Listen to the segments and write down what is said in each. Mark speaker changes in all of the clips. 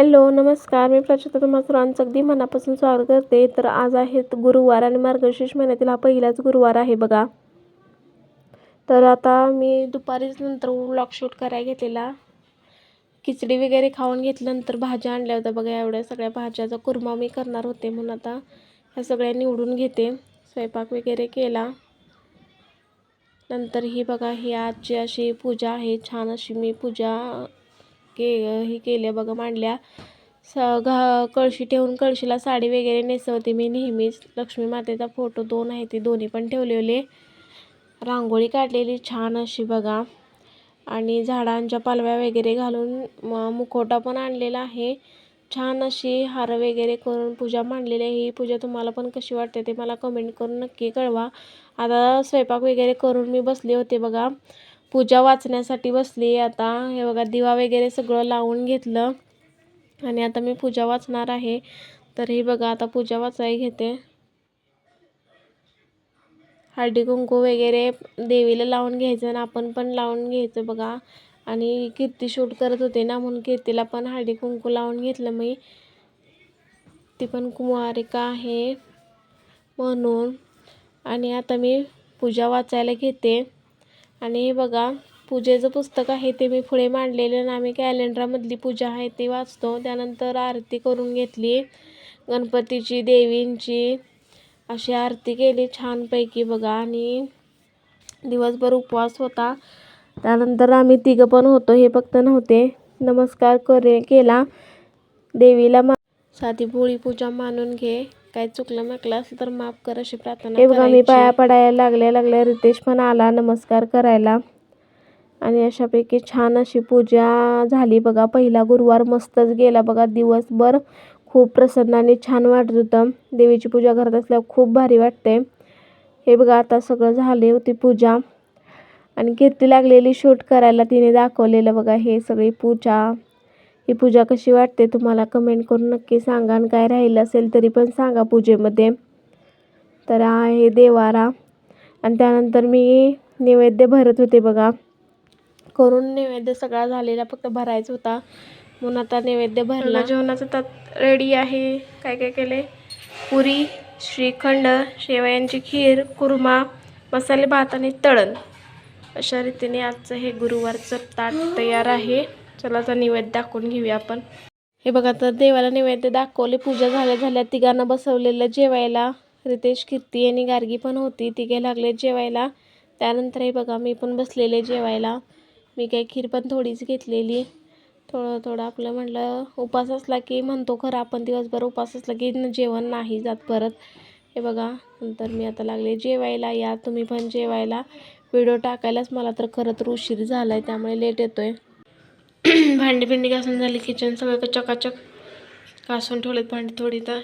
Speaker 1: Hello नमस्कार. मी प्रचिता तुम्हा सर्वांचं अगदी मनापासून स्वागत करते. तर आज आहेत गुरुवार आणि मार्गशीर्ष महिन्यातील हा पहिलाच गुरुवार आहे बघा. तर आता मी दुपारीच नंतर व्लॉग शूट करायला घेतलेला. खिचडी वगैरे खाऊन घेतल्यानंतर भाज्या आणल्या होत्या बघा. एवढ्या सगळ्या भाज्याचा कुर्मा मी करणार होते म्हणून आता ह्या सगळ्या निवडून घेते. स्वयंपाक वगैरे केला. नंतर ही बघा ही आजची अशी पूजा आहे. छान अशी मी पूजा के हे केल्या बघा मांडल्या. स घा कळशी ठेवून कळशीला साडी वगैरे नेसवते मी नेहमीच. लक्ष्मी मातेचा फोटो दोन आहे ते दोन्ही पण ठेवलेले रांगोळी काढलेली छान अशी बघा. आणि झाडांच्या पालव्या वगैरे घालून म मुखवटा पण आणलेला आहे. छान अशी हार वगैरे करून पूजा मांडलेली आहे. ही पूजा तुम्हाला पण कशी वाटते ते मला कमेंट करून नक्की कळवा. आता स्वयंपाक वगैरे करून मी बसले होते बघा. पूजा वाचण्यासाठी बसली. आता हे बघा दिवा वगैरे सगळं लावून घेतलं. आणि आता मी पूजा वाचणार आहे. तर हे बघा आता पूजा वाचाय घेते. हळदी कुंकू वगैरे देवीला लावून घ्यायचं आणि आपण पण लावून घ्यायचं बघा. आणि कीर्ती शूट करत होते ना म्हणून कीर्तीला पण हळदी कुंकू लावून घेतलं मी. ती पण कुमारिका आहे म्हणून. आणि आता मी पूजा वाचायला घेते. आणि हे बघा पूजेचं पुस्तक आहे ते मी पुढे मांडलेलं आणि आम्ही कॅलेंडरामधली पूजा आहे ती वाचतो. त्यानंतर आरती करून घेतली. गणपतीची देवींची अशी आरती केली छानपैकी बघा. आणि दिवसभर उपवास होता. त्यानंतर आम्ही तिघं पण होतो हे फक्त नव्हते. नमस्कार करे केला. देवीला मा साधी पोळी पूजा मानून घे. काय चुकलं म्हटलं असलं तर माफ कर अशी प्रार्थना हे बघा मी पाया पडायला लागल्या लागल्या रितेश पण आला नमस्कार करायला. आणि अशापैकी छान अशी पूजा झाली बघा. पहिला गुरुवार मस्तच गेला बघा. दिवसभर खूप प्रसन्न आणि छान वाटत होतं. देवीची पूजा करत असल्यावर खूप भारी वाटते हे बघा आता सगळं झाले होती पूजा. आणि कीर्ती लागलेली शूट करायला तिने दाखवलेलं बघा. हे सगळी पूजा. ही पूजा कशी वाटते तुम्हाला कमेंट करून नक्की सांगा आणि काय राहिलं असेल तरी पण सांगा पूजेमध्ये. तर आहे देवारा. आणि त्यानंतर मी नैवेद्य भरत होते बघा. करून नैवेद्य सगळा झालेला फक्त भरायचा होता. म्हणून आता नैवेद्य भरला. जेवणाचं तात रेडी आहे. काय काय केले? पुरी श्रीखंड शेवयांची खीर कुर्मा मसाले भात आणि तळण. अशा रीतीने आजचं हे गुरुवारचं ताट तयार आहे. चला आता नैवेद्य दाखवून घेऊया आपण. हे बघा तर देवाला नैवेद्य दाखवले. पूजा झाल्या झाल्या तिघांना बसवलेलं जेवायला. रितेश कीर्ती आणि गार्गी पण होती. तिघे लागले जेवायला. त्यानंतर हे बघा मी पण बसलेले जेवायला. मी काही खीर पण थोडीच घेतलेली. थोडं थोडं आपलं म्हटलं उपास असला की म्हणतो खरं. आपण दिवसभर उपास असला की जेवण नाही जात परत. हे बघा नंतर मी आता लागले जेवायला. या तुम्ही पण जेवायला. व्हिडिओ टाकायलाच मला तर खरं तर उशीर झाला आहे त्यामुळे लेट येतो आहे भांडी भिंडी घासून झाली किचन सगळं चकाचक. घासून ठेवलेत भांडी थोडी तर.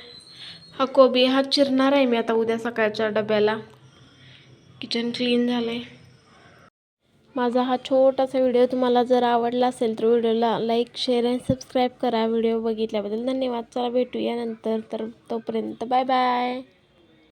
Speaker 1: हा कोबी हा चिरणार आहे मी आता उद्या सकाळच्या डब्याला. किचन क्लीन झालं आहे माझा हा छोटासा व्हिडिओ तुम्हाला जर आवडला असेल तर व्हिडिओला लाईक शेअर आणि सबस्क्राईब करा. व्हिडिओ बघितल्याबद्दल धन्यवाद. चला भेटूया नंतर. तर तोपर्यंत बाय बाय